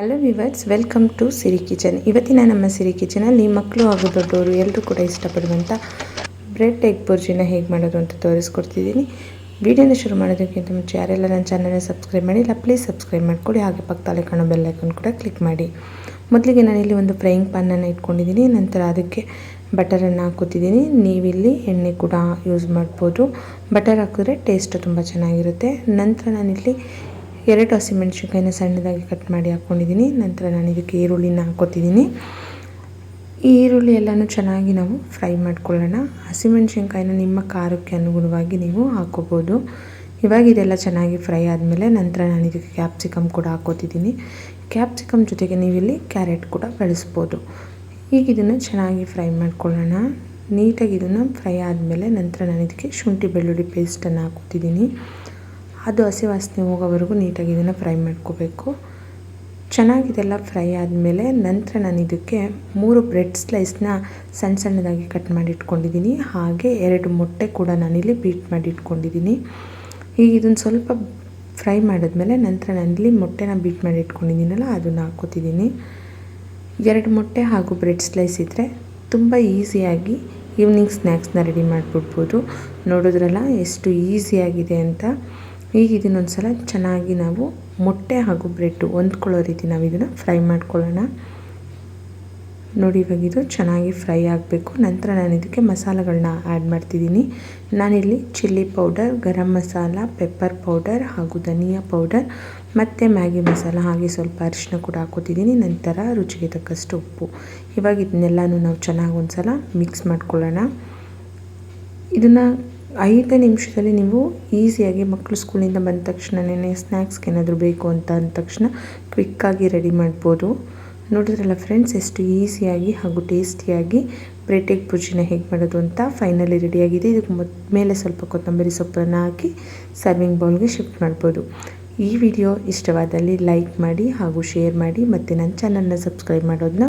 Hello viewers welcome to Siri kitchen ಇವತ್ತಿನ ನಮ್ಮ ಸಿರಿ ಕಿಚನಲ್ಲಿ ಮಕ್ಕಳು ಹಾಗೂ ದೊಡ್ಡವರು ಎಲ್ಲರೂ ಕೂಡ ಇಷ್ಟಪಡುವಂಥ ಬ್ರೆಡ್ ಎಗ್ ಬುರ್ಜಿನ ಹೇಗೆ ಮಾಡೋದು ಅಂತ ತೋರಿಸ್ಕೊಡ್ತಿದ್ದೀನಿ. ವಿಡಿಯೋನ ಶುರು ಮಾಡೋದಕ್ಕಿಂತ ಮುಂಚೆ ಯಾರೆಲ್ಲ ನನ್ನ ಚಾನಲ್ನ ಸಬ್ಸ್ಕ್ರೈಬ್ ಮಾಡಿಲ್ಲ ಪ್ಲೀಸ್ ಸಬ್ಸ್ಕ್ರೈಬ್ ಮಾಡ್ಕೊಳ್ಳಿ. ಹಾಗೆ ಪಕ್ಕದಲ್ಲಿ ಕಾಣೋ ಬೆಲ್ ಐಕನ್ ಕೂಡ ಕ್ಲಿಕ್ ಮಾಡಿ. ಮೊದಲಿಗೆ ನಾನಿಲ್ಲಿ ಒಂದು ಫ್ರೈಯಿಂಗ್ ಪ್ಯಾನನ್ನು ಇಟ್ಕೊಂಡಿದ್ದೀನಿ. ನಂತರ ಅದಕ್ಕೆ ಬಟರನ್ನು ಹಾಕೋತಿದ್ದೀನಿ ನೀವಿಲ್ಲಿ ಎಣ್ಣೆ ಕೂಡ ಯೂಸ್ ಮಾಡ್ಬೋದು. ಬಟರ್ ಹಾಕಿದ್ರೆ ಟೇಸ್ಟ್ ತುಂಬ ಚೆನ್ನಾಗಿರುತ್ತೆ. ನಂತರ ನಾನಿಲ್ಲಿ ಎರಡು ಹಸಿಮೆಣ್ಸಿನ್ಕಾಯಿನ ಸಣ್ಣದಾಗಿ ಕಟ್ ಮಾಡಿ ಹಾಕ್ಕೊಂಡಿದ್ದೀನಿ ನಂತರ ನಾನು ಇದಕ್ಕೆ ಈರುಳ್ಳಿನ ಹಾಕೋತಿದ್ದೀನಿ ಈ ಈರುಳ್ಳಿ ಎಲ್ಲನೂ ಚೆನ್ನಾಗಿ ನಾವು ಫ್ರೈ ಮಾಡ್ಕೊಳ್ಳೋಣ. ಹಸಿಮೆಣ್ಸಿನ್ಕಾಯಿನ ನಿಮ್ಮ ಖಾರಕ್ಕೆ ಅನುಗುಣವಾಗಿ ನೀವು ಹಾಕೋಬೋದು ಇವಾಗ ಇದೆಲ್ಲ ಚೆನ್ನಾಗಿ ಫ್ರೈ ಆದಮೇಲೆ ನಂತರ ನಾನು ಇದಕ್ಕೆ ಕ್ಯಾಪ್ಸಿಕಮ್ ಕೂಡ ಹಾಕೋತಿದ್ದೀನಿ ಕ್ಯಾಪ್ಸಿಕಮ್ ಜೊತೆಗೆ ನೀವಿಲ್ಲಿ ಕ್ಯಾರೆಟ್ ಕೂಡ ಬಳಸ್ಬೋದು. ಈಗ ಇದನ್ನು ಚೆನ್ನಾಗಿ ಫ್ರೈ ಮಾಡ್ಕೊಳ್ಳೋಣ. ನೀಟಾಗಿ ಇದನ್ನು ಫ್ರೈ ಆದಮೇಲೆ ನಂತರ ನಾನು ಇದಕ್ಕೆ ಶುಂಠಿ ಬೆಳ್ಳುಳ್ಳಿ ಪೇಸ್ಟನ್ನು ಹಾಕೋತಿದ್ದೀನಿ ಅದು ಹಸಿ ವಾಸನೆ ಹೋಗೋವರೆಗೂ ನೀಟಾಗಿ ಇದನ್ನು ಫ್ರೈ ಮಾಡ್ಕೋಬೇಕು. ಚೆನ್ನಾಗಿದೆಲ್ಲ ಫ್ರೈ ಆದಮೇಲೆ ನಂತರ ನಾನು ಇದಕ್ಕೆ ಮೂರು ಬ್ರೆಡ್ ಸ್ಲೈಸ್ನ ಸಣ್ಣ ಸಣ್ಣದಾಗಿ ಕಟ್ ಮಾಡಿ ಇಟ್ಕೊಂಡಿದ್ದೀನಿ ಹಾಗೆ ಎರಡು ಮೊಟ್ಟೆ ಕೂಡ ನಾನಿಲ್ಲಿ ಬೀಟ್ ಮಾಡಿ ಇಟ್ಕೊಂಡಿದ್ದೀನಿ ಈಗ ಇದನ್ನು ಸ್ವಲ್ಪ ಫ್ರೈ ಮಾಡಿದ್ಮೇಲೆ ನಂತರ ನಾನಿಲ್ಲಿ ಮೊಟ್ಟೆನ ಬೀಟ್ ಮಾಡಿ ಇಟ್ಕೊಂಡಿದ್ದೀನಲ್ಲ ಅದನ್ನು ಹಾಕೋತಿದ್ದೀನಿ ಎರಡು ಮೊಟ್ಟೆ ಹಾಗೂ ಬ್ರೆಡ್ ಸ್ಲೈಸ್ ಇದ್ದರೆ ತುಂಬ ಈಸಿಯಾಗಿ ಈವ್ನಿಂಗ್ ಸ್ನ್ಯಾಕ್ಸ್ನ ರೆಡಿ ಮಾಡಿಬಿಡ್ಬೋದು. ನೋಡಿದ್ರಲ್ಲ ಎಷ್ಟು ಈಸಿಯಾಗಿದೆ ಅಂತ. ಈಗ ಇದನ್ನೊಂದು ಸಲ ಚೆನ್ನಾಗಿ ನಾವು ಮೊಟ್ಟೆ ಹಾಗೂ ಬ್ರೆಡ್ಡು ಹೊಂದ್ಕೊಳ್ಳೋ ರೀತಿ ನಾವು ಇದನ್ನು ಫ್ರೈ ಮಾಡ್ಕೊಳ್ಳೋಣ. ನೋಡಿ, ಇವಾಗ ಇದು ಚೆನ್ನಾಗಿ ಫ್ರೈ ಆಗಬೇಕು. ನಂತರ ನಾನು ಇದಕ್ಕೆ ಮಸಾಲೆಗಳನ್ನ ಆ್ಯಡ್ ಮಾಡ್ತಿದ್ದೀನಿ. ನಾನಿಲ್ಲಿ chilli powder, garam masala, pepper powder ಹಾಗೂ ಧನಿಯಾ ಪೌಡರ್ ಮತ್ತು ಮ್ಯಾಗಿ ಮಸಾಲ ಹಾಗೆ ಸ್ವಲ್ಪ ಅರಿಶಿನ ಕೂಡ ಹಾಕೋತಿದ್ದೀನಿ ನಂತರ ರುಚಿಗೆ ತಕ್ಕಷ್ಟು ಉಪ್ಪು. ಇವಾಗ ಇದನ್ನೆಲ್ಲನೂ ನಾವು ಚೆನ್ನಾಗಿ ಒಂದು ಸಲ ಮಿಕ್ಸ್ ಮಾಡ್ಕೊಳ್ಳೋಣ. ಇದನ್ನು ಐದು ನಿಮಿಷದಲ್ಲಿ ನೀವು ಈಸಿಯಾಗಿ ಮಕ್ಕಳು ಸ್ಕೂಲಿಂದ ಬಂದ ತಕ್ಷಣನೇ ಸ್ನ್ಯಾಕ್ಸ್ಗೆ ಏನಾದರೂ ಬೇಕು ಅಂತ ಅಂದ ತಕ್ಷಣ ಕ್ವಿಕ್ಕಾಗಿ ರೆಡಿ ಮಾಡ್ಬೋದು. ನೋಡಿದ್ರಲ್ಲ ಫ್ರೆಂಡ್ಸ್, ಎಷ್ಟು ಈಸಿಯಾಗಿ ಹಾಗೂ ಟೇಸ್ಟಿಯಾಗಿ ಬ್ರೆಡ್ ಎಗ್ ಹೇಗೆ ಮಾಡೋದು ಅಂತ ಫೈನಲಿ ರೆಡಿಯಾಗಿದೆ. ಇದಕ್ಕೆ ಮೇಲೆ ಸ್ವಲ್ಪ ಕೊತ್ತಂಬರಿ ಸೊಪ್ಪನ್ನು ಹಾಕಿ ಸರ್ವಿಂಗ್ ಬೌಲ್ಗೆ ಶಿಫ್ಟ್ ಮಾಡ್ಬೋದು. ಈ ವಿಡಿಯೋ ಇಷ್ಟವಾದಲ್ಲಿ ಲೈಕ್ ಮಾಡಿ ಹಾಗೂ ಶೇರ್ ಮಾಡಿ ಮತ್ತು ನನ್ನ ಚಾನಲ್ನ ಸಬ್ಸ್ಕ್ರೈಬ್ ಮಾಡೋದನ್ನ